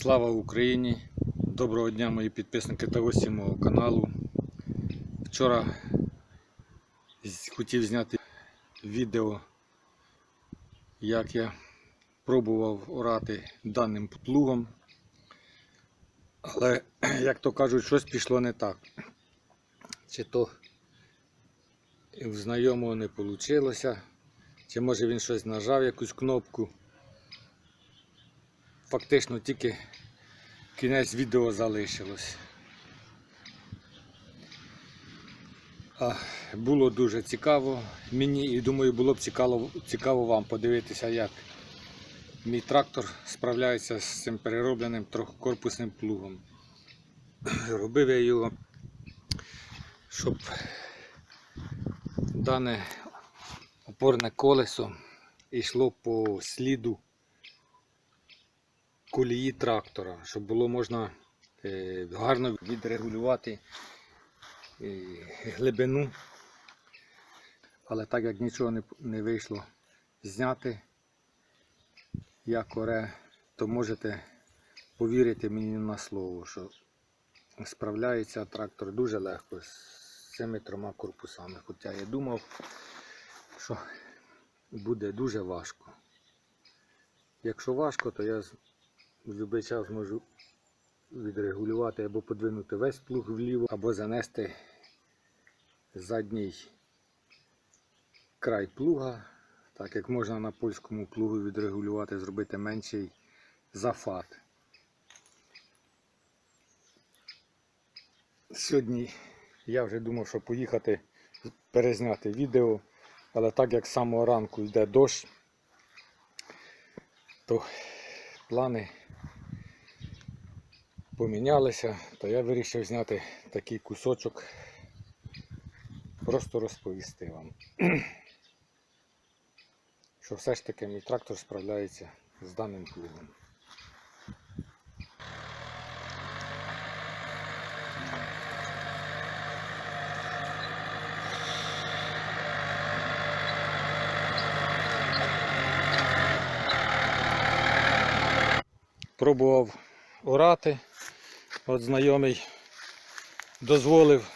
Слава Україні! Доброго дня мої підписники та гості мого каналу. Вчора хотів зняти відео, як я пробував орати даним плугом. Але, як то кажуть, щось пішло не так. Чи то в знайомого не вийшло, чи може він щось нажав, якусь кнопку. Фактично тільки кінець відео залишилось. А, було дуже цікаво мені і думаю, було б цікаво, цікаво вам подивитися, як мій трактор справляється з цим переробленим трьохкорпусним плугом. Робив я його, щоб дане опорне колесо йшло по сліду колії трактора, щоб було можна е, гарно відрегулювати е, глибину. Але так як нічого не, вийшло зняти, як оре, то можете повірити мені на слово, що справляється трактор дуже легко з цими трьома корпусами. Хоча я думав, що буде дуже важко. Якщо важко, то я в будь-який час можу відрегулювати або подвинути весь плуг вліво, або занести задній край плуга, так як можна на польському плугу відрегулювати, зробити менший зафат. Сьогодні я вже думав, що поїхати перезняти відео, але так як з самого ранку йде дощ, то плани помінялися, то я вирішив зняти такий кусочок, просто розповісти вам, що все ж таки мій трактор справляється з даним плугом. Пробував орати, от знайомий дозволив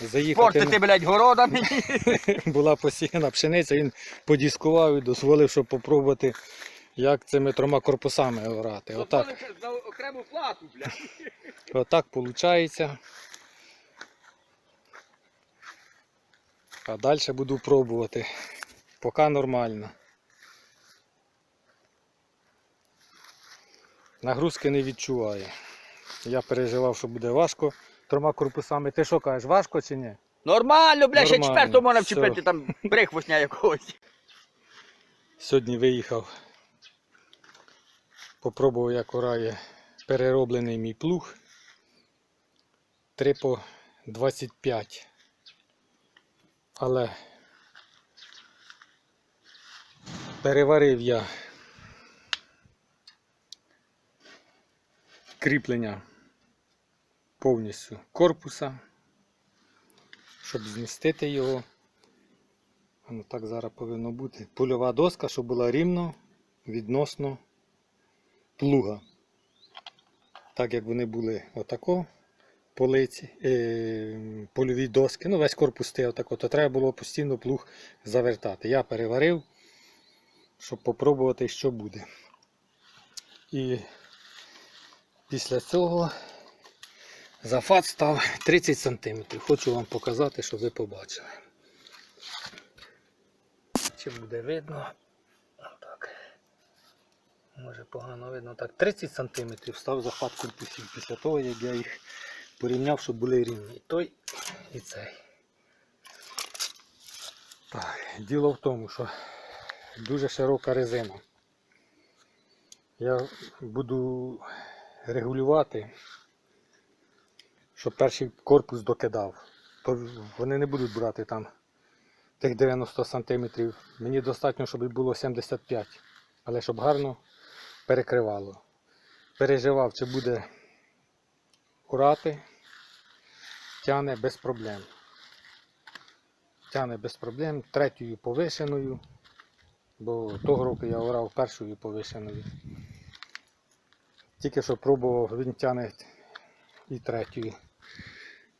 заїхати. Портити, блядь, города мені. була посіяна пшениця, він подіскував і дозволив, щоб попробувати, як цими трьома корпусами орати. Отак, За окрему плату, блядь. отак виходить. А далі буду пробувати. Поки нормально. Нагрузки не відчуваю. Я переживав, що буде важко трьома корпусами. Ти що кажеш, важко чи ні? Нормально, блядь, ще Нормально, четверту можна все. вчепити там брехвосня якогось. Сьогодні виїхав, попробував, як орає перероблений мій плуг. 3 по 25. Але переварив я кріплення повністю корпуса, щоб змістити його. Ну так зараз повинно бути. Польова доска, щоб була рівно відносно плуга. Так як вони були отако, полиці, е, польові доски, ну весь корпус стояв отако, то треба було постійно плуг завертати. Я переварив, щоб попробувати, що буде. І після цього зафат став 30 см. Хочу вам показати, щоб ви побачили. Чи буде видно? Так. Може погано видно. Так, 30 см став захват корпусів після того, як я їх порівняв, щоб були рівні. І той, і цей. Так, діло в тому, що дуже широка резина. Я буду регулювати, щоб перший корпус докидав. То вони не будуть брати там тих 90 см. Мені достатньо, щоб було 75 але щоб гарно перекривало. Переживав, чи буде урати, тяне без проблем. Тяне без проблем, третьою повишеною, бо того року я орав першою повишеною. Тільки що пробував, він тягне і третьою.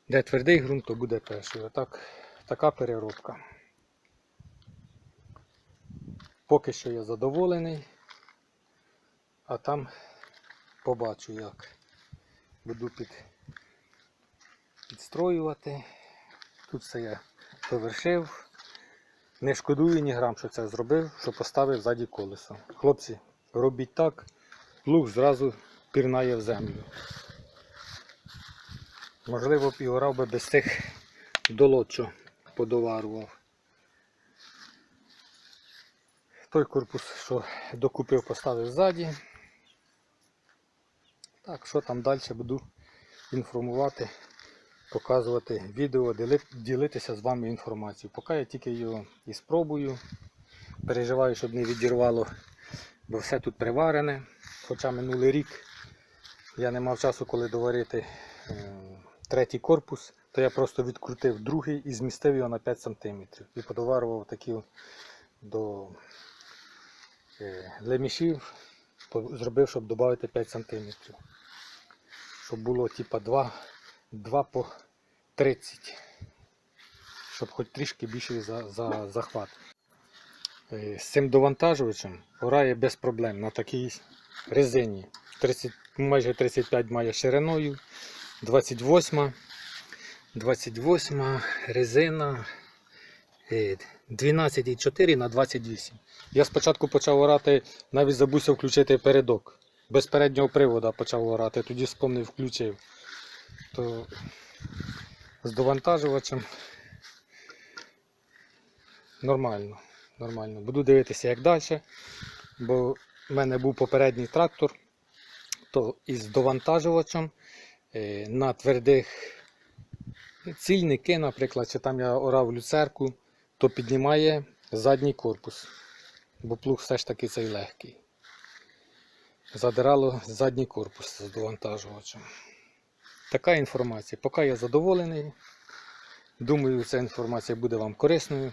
Де твердий ґрунт, то буде першою. Отак, така переробка. Поки що я задоволений, а там побачу як. Буду під, підстроювати. Тут все я довершив. Не шкодую ні грам, що це зробив, що поставив ззаді колесо. Хлопці, робіть так, плуг зразу пірнає в землю. Можливо, орав би без тих долот, подоварував. Той корпус, що докупив, поставив ззаді. Так, що там далі буду інформувати, показувати відео, ділитися з вами інформацією. Поки я тільки його і спробую. Переживаю, щоб не відірвало, бо все тут приварене. Хоча минулий рік я не мав часу, коли доварити е, третій корпус, то я просто відкрутив другий і змістив його на 5 см. І подоварував такі до е, лемішів, зробив, щоб додати 5 см. Щоб було типа 2, 2 по 30. Щоб хоч трішки більший за, за захват. Е, З цим довантажувачем орає без проблем на такій резині. 30, майже 35 має шириною, 28, 28 резина е, 12,4 на 28. Я спочатку почав орати, навіть забувся включити передок. Без переднього привода почав орати, тоді спомнив, включив. То з довантажувачем нормально. Нормально. Буду дивитися, як далі. Бо в мене був попередній трактор, то із довантажувачем е, на твердих цільники, наприклад, чи там я орав люцерку, то піднімає задній корпус. Бо плуг все ж таки цей легкий. Задирало задній корпус з довантажувачем. Така інформація. Поки я задоволений. Думаю, ця інформація буде вам корисною.